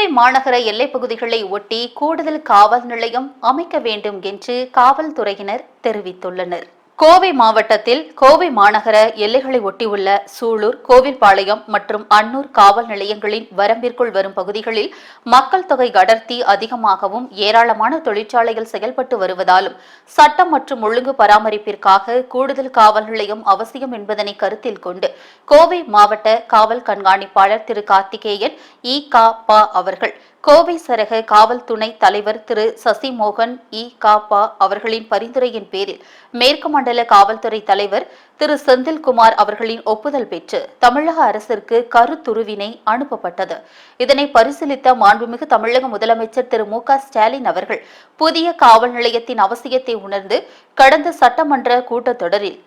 கோவை மாநகர எல்லைப் பகுதிகளை ஒட்டி கூடுதல் காவல் நிலையம் அமைக்க வேண்டும் என்று காவல்துறையினர் தெரிவித்துள்ளனர். கோவை மாவட்டத்தில் கோவை மாநகர எல்லைகளை ஒட்டியுள்ள சூலூர் கோவில்பாளையம் மற்றும் அன்னூர் காவல் நிலையங்களின் வரம்பிற்குள் வரும் பகுதிகளில் மக்கள் தொகை அடர்த்தி அதிகமாகவும் ஏராளமான தொழிற்சாலைகள் செயல்பட்டு வருவதாலும் சட்டம் மற்றும் ஒழுங்கு பராமரிப்பிற்காக கூடுதல் காவல் நிலையம் அவசியம் என்பதனை கருத்தில் கொண்டு கோவை மாவட்ட காவல் கண்காணிப்பாளர் திரு கார்த்திகேயன் இ கா பா அவர்கள் கோவை சரக காவல் துணை தலைவர் திரு சசிமோகன் இ. கா பா அவர்களின் பரிந்துரையின் பேரில் மேற்கு மண்டல காவல்துறை தலைவர் திரு செந்தில்குமார் அவர்களின் ஒப்புதல் பெற்று தமிழக அரசிற்கு கருத்துருவினை அனுப்பப்பட்டது. இதனை பரிசீலித்த மாண்புமிகு தமிழக முதலமைச்சர் திரு மு க ஸ்டாலின் அவர்கள் புதிய காவல் நிலையத்தின் அவசியத்தை உணர்ந்து கடந்த சட்டமன்ற கூட்டத்தொடரில்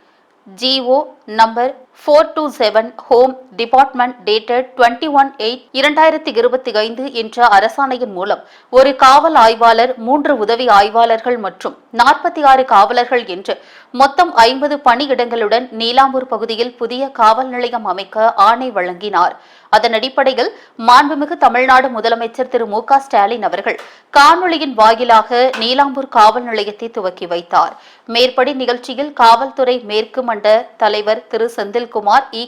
GO number four two seven home department dated twenty one eight இரண்டாயிரத்தி இருபத்தி ஐந்து என்ற அரசாணையின் மூலம் ஒரு காவல் ஆய்வாளர் மூன்று உதவி ஆய்வாளர்கள் மற்றும் நாற்பத்தி ஆறு காவலர்கள் என்று மொத்தம் ஐம்பது பணியிடங்களுடன் நீலாம்பூர் பகுதியில் புதிய காவல் நிலையம் அமைக்க ஆணை வழங்கினார். அதன் அடிப்படையில் மாண்புமிகு தமிழ்நாடு முதலமைச்சர் திரு மு க ஸ்டாலின் அவர்கள் காணொலியின் வாயிலாக நீலாம்பூர் காவல் நிலையத்தை துவக்கி வைத்தார். மேற்படி நிகழ்ச்சியில் காவல்துறை மேற்கு மண்ட தலைவர் திரு செந்தில்குமார் இ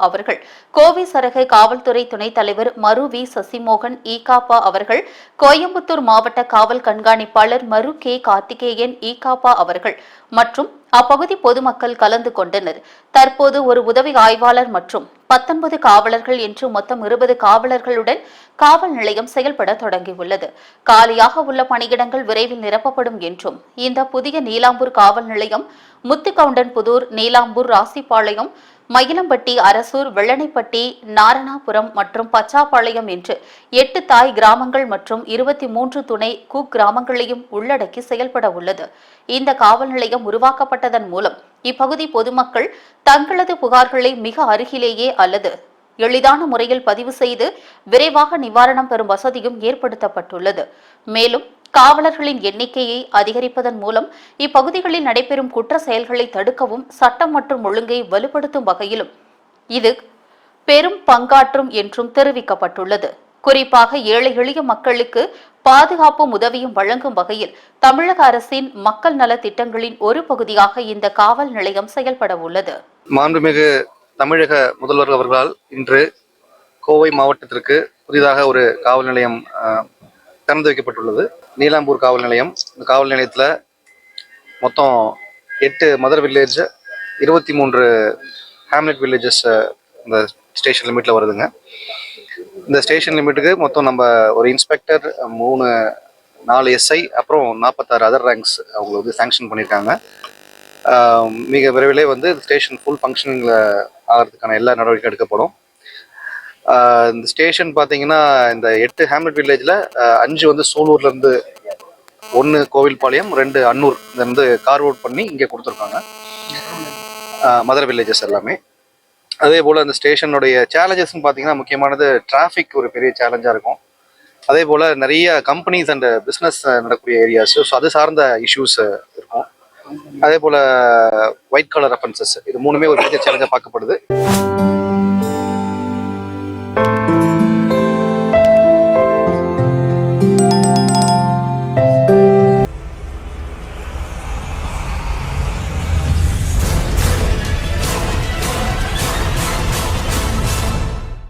அவர்கள் கோவை சரக காவல்துறை துணைத் தலைவர் மரு வி சசிமோகன் இ அவர்கள் கோயம்புத்தூர் மாவட்ட காவல் கண்காணிப்பாளர் மரு கே கார்த்திகேயன் இ அவர்கள் மற்றும் அப்பகுதி பொதுமக்கள் கலந்து கொண்டனர். தற்போது ஒரு உதவி ஆய்வாளர் மற்றும் பத்தொன்பது காவலர்கள் என்று மொத்தம் இருபது காவலர்களுடன் காவல் நிலையம் செயல்பட தொடங்கியுள்ளது. காலியாக உள்ள பணியிடங்கள் விரைவில் நிரப்பப்படும் என்றும் இந்த புதிய நீலாம்பூர் காவல் நிலையம் முத்துக்கவுண்டன் நீலாம்பூர் ராசிபாளையம் மயிலம்பட்டி அரசூர் வெள்ளனைப்பட்டி நாரணாபுரம் மற்றும் பச்சாப்பாளையம் என்று எட்டு தாய் கிராமங்கள் மற்றும் இருபத்தி மூன்று துணை குக் கிராமங்களையும் உள்ளடக்கி செயல்பட உள்ளது. இந்த காவல் நிலையம் உருவாக்கப்பட்டதன் மூலம் இப்பகுதி பொதுமக்கள் தங்களது புகார்களை மிக அருகிலேயே அல்லது எளிதான முறையில் பதிவு செய்து விரைவாக நிவாரணம் பெறும் வசதியும் ஏற்படுத்தப்பட்டுள்ளது. மேலும் காவலர்களின் எண்ணிக்கையை அதிகரிப்பதன் மூலம் இப்பகுதிகளில் நடைபெறும் குற்ற செயல்களை தடுக்கவும் சட்டம் மற்றும் ஒழுங்கை வலுப்படுத்தும் வகையிலும் இது பெரும் பங்காற்றும் என்றும் தெரிவிக்கப்பட்டுள்ளது. குறிப்பாக ஏழை எளிய மக்களுக்கு பாதுகாப்பும் உதவியும் வழங்கும் வகையில் தமிழக அரசின் மக்கள் நல திட்டங்களின் ஒரு பகுதியாக இந்த காவல் நிலையம் செயல்பட உள்ளது. மாண்புமிகு தமிழக முதல்வர் அவர்களால் இன்று கோவை மாவட்டத்திற்கு புதிதாக ஒரு காவல் நிலையம் திறந்து வைக்கப்பட்டுள்ளது. நீலாம்பூர் காவல் நிலையம். இந்த காவல் நிலையத்தில் மொத்தம் எட்டு மதர் வில்லேஜ் இருபத்தி மூன்று ஹேம்லெட் வில்லேஜஸ் இந்த ஸ்டேஷன் லிமிட்டில் வருதுங்க. இந்த ஸ்டேஷன் லிமிட்டுக்கு மொத்தம் நம்ம ஒரு இன்ஸ்பெக்டர் மூணு நாலு எஸ்ஐ அப்புறம் நாற்பத்தாறு அதர் ரேங்க்ஸ் அவங்க வந்து சேங்ஷன் பண்ணியிருக்காங்க மிக விரைவிலே வந்து ஸ்டேஷன் ஃபுல் ஃபங்க்ஷனிங்கில் ஆகிறதுக்கான எல்லா நடவடிக்கை எடுக்கப்படும். இந்த ஸ்டேஷன் பார்த்தீங்கன்னா இந்த எட்டு ஹேம்லெட் வில்லேஜில் அஞ்சு வந்து சூலூர்லேருந்து ஒன்று கோவில்பாளையம் ரெண்டு அன்னூர் இருந்து கார் ரோட் பண்ணி இங்கே கொடுத்துருக்காங்க. மதுரை வில்லேஜஸ் எல்லாமே. அதே போல் அந்த ஸ்டேஷனுடைய சேலஞ்சஸ்ன்னு பார்த்தீங்கன்னா முக்கியமானது டிராஃபிக் ஒரு பெரிய சேலஞ்சாக இருக்கும். அதே போல் நிறைய கம்பெனிஸ் அண்ட் பிஸ்னஸ் நடக்கக்கூடிய ஏரியாஸ் ஸோ அது சார்ந்த இஷ்யூஸ் இருக்கும். அதே போல் ஒயிட் கலர் அஃபென்சஸ் இது மூணுமே ஒரு பெரிய சேலஞ்சாக பார்க்கப்படுது.